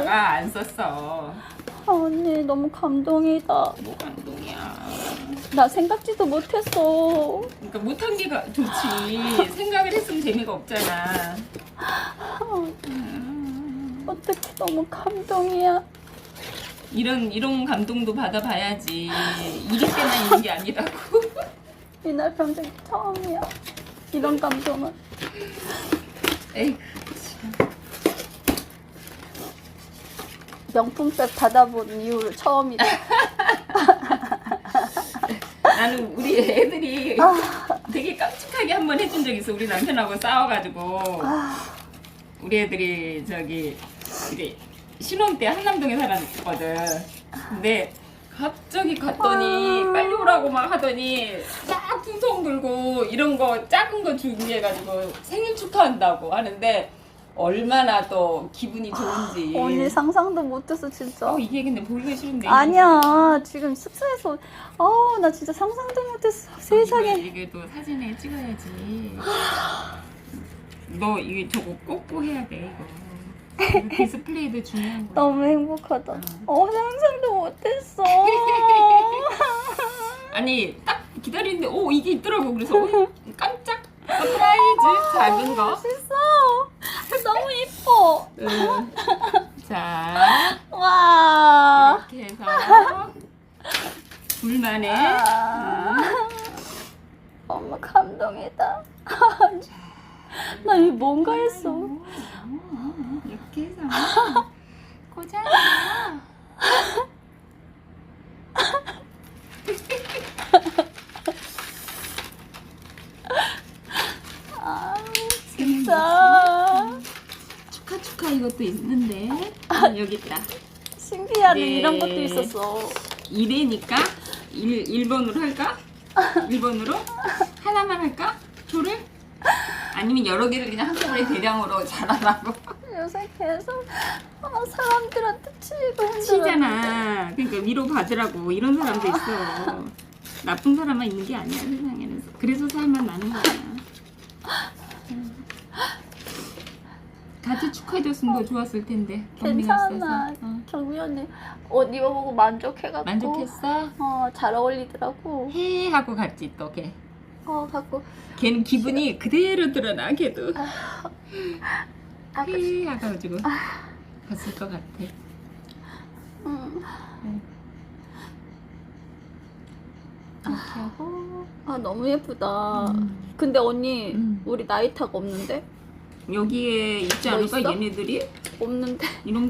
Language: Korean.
쓰다가 안 썼어. 아, 언니 너무 감동이다. 뭐 감동이야. 나 생각지도 못했어. 그러니까 못한 게 가- 좋지. 생각을 했으면 재미가 없잖아. 어떻게 너무 감동이야. 이런 이런 감동도 받아봐야지. 이럴 때만 있는 게 아니라고. 이날 평생 처음이야. 이런 감동은. 에이, 명품백 받아본 이후로 처음이다. 나는 우리 애들이 되게 깜찍하게 한 번 해준 적 있어. 우리 남편하고 싸워가지고 우리 애들이 저기 우리 신혼 때 한남동에 살았거든. 근데 갑자기 갔더니 빨리 오라고 막 하더니 막 풍선 들고 이런 거 작은 거 준비해가지고 생일 축하한다고 하는데 얼마나 또 기분이 좋은지. 언니 상상도 못했어 진짜. 어 이게 근데 보기가 싫은데. 아니야 지금 숙소에서 어나 진짜 상상도 못했어 세상에 이게 또 사진에 찍어야지. 너 이게 저거 꼭꼭 해야 돼 이거. 이거 디스플레이도 중요한 거야. 너무 행복하다 어 상상도 못했어 아니 딱 기다리는데 오 이게 있더라고 그래서 어, 깜짝 서프라이즈 작은 거. 응. 자. 와. 이렇게 해서 둘만에. 아, 너무 감동이다. 나 이거 뭔가 했어. 이렇게 해서 고자야. 아 진짜 축하 이것도 있는데 아, 여기 있다. 신기하네 네. 이런 것도 있었어 2대니까 1, 1번으로 할까? 1번으로? 하나만 할까? 표를? 아니면 여러 개를 그냥 한꺼번에 대량으로 잘하라고 요새 계속 아, 사람들한테 치이고 힘들어 치잖아 그러니까 위로 받으라고 이런 사람도 있어 나쁜 사람만 있는 게 아니야 세상에는 그래서 살만 많은 거야 같이 축하해줬으면 더 좋았을 텐데 괜찮아 있어서. 어. 경미 언니 옷 입어보고 만족해갖고 만족했어? 어 잘 어울리더라고 해 하고 갔지 또 걔. 어 갖고 걔는 기분이 그대로 드러나 걔도 아, 그, 해 하가지고 갔을 것 같아 음. 이렇게 하고 아 너무 예쁘다 음. 근데 언니 음. 우리 나이타가 없는데 여기에 있지 뭐 않을까 있어? 얘네들이 없는데 이런